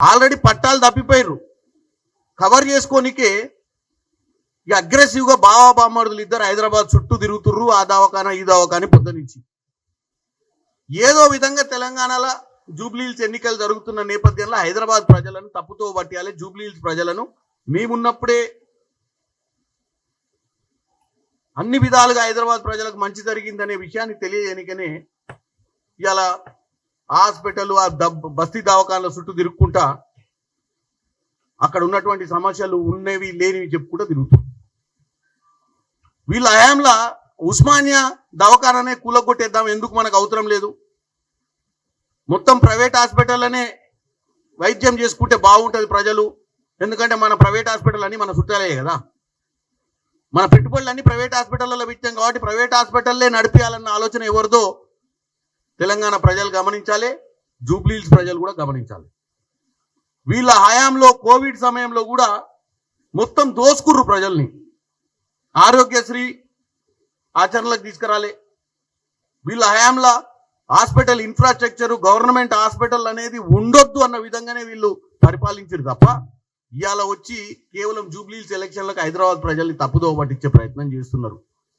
Already పట్టాలు తప్పిపోయారు cover చేసుకోనికే ఇక అగ్రెసివ్గా బావా బామ్మడులు ఇద్దరు హైదరాబాద్ చుట్టూ తిరుగుతుర్రు ఆ దవాఖాన ఈ దవాఖాన పొద్దు నుంచి. ఏదో విధంగా తెలంగాణలో జూబ్లీహిల్స్ ఎన్నికలు జరుగుతున్న నేపథ్యంలో హైదరాబాద్ ప్రజలను తప్పుతో పట్టాలి జూబ్లీహిల్స్ ప్రజలను మేమున్నప్పుడే అన్ని విధాలుగా హైదరాబాద్ ప్రజలకు మంచి జరిగిందనే విషయాన్ని తెలియజేయనికనే ఇలా హాస్పిటల్ ఆ దబ్ బస్తీ దవాఖానల చుట్టూ తిరుక్కుంటా అక్కడ ఉన్నటువంటి సమస్యలు ఉన్నవి లేనివి చెప్పుకుంటూ తిరుగుతాం. వీళ్ళ హయాంలా ఉస్మానియా దవాఖాననే కూలగొట్టేద్దాం ఎందుకు మనకు అవసరం లేదు? మొత్తం ప్రైవేట్ హాస్పిటల్లోనే వైద్యం చేసుకుంటే బాగుంటుంది ప్రజలు. ఎందుకంటే మన ప్రైవేట్ హాస్పిటల్ అని మన చుట్టాలే కదా. మన పెట్టుబడులన్నీ ప్రైవేట్ హాస్పిటల్లో పెట్టాం కాబట్టి ప్రైవేట్ హాస్పిటల్లే నడిపించాలన్న ఆలోచన ఎవరిదో తెలంగాణ ప్రజలు గమనించాలి జూబ్లీహిల్స్ ప్రజలు కూడా గమనించాలి. వీళ్ళ హయాంలో కోవిడ్ సమయంలో కూడా మొత్తం దోసుకుర్రు ప్రజల్ని. ఆరోగ్యశ్రీ ఆచరణలకు తీసుకురాలే. వీళ్ళ హయాంలో హాస్పిటల్ ఇన్ఫ్రాస్ట్రక్చర్ గవర్నమెంట్ హాస్పిటల్ అనేది ఉండొద్దు అన్న విధంగానే వీళ్ళు పరిపాలించారు తప్ప ఇవాళ వచ్చి కేవలం జూబ్లీహిల్స్ ఎలక్షన్లకు హైదరాబాద్ ప్రజల్ని తప్పుదో పట్టించే ప్రయత్నం చేస్తున్నారు.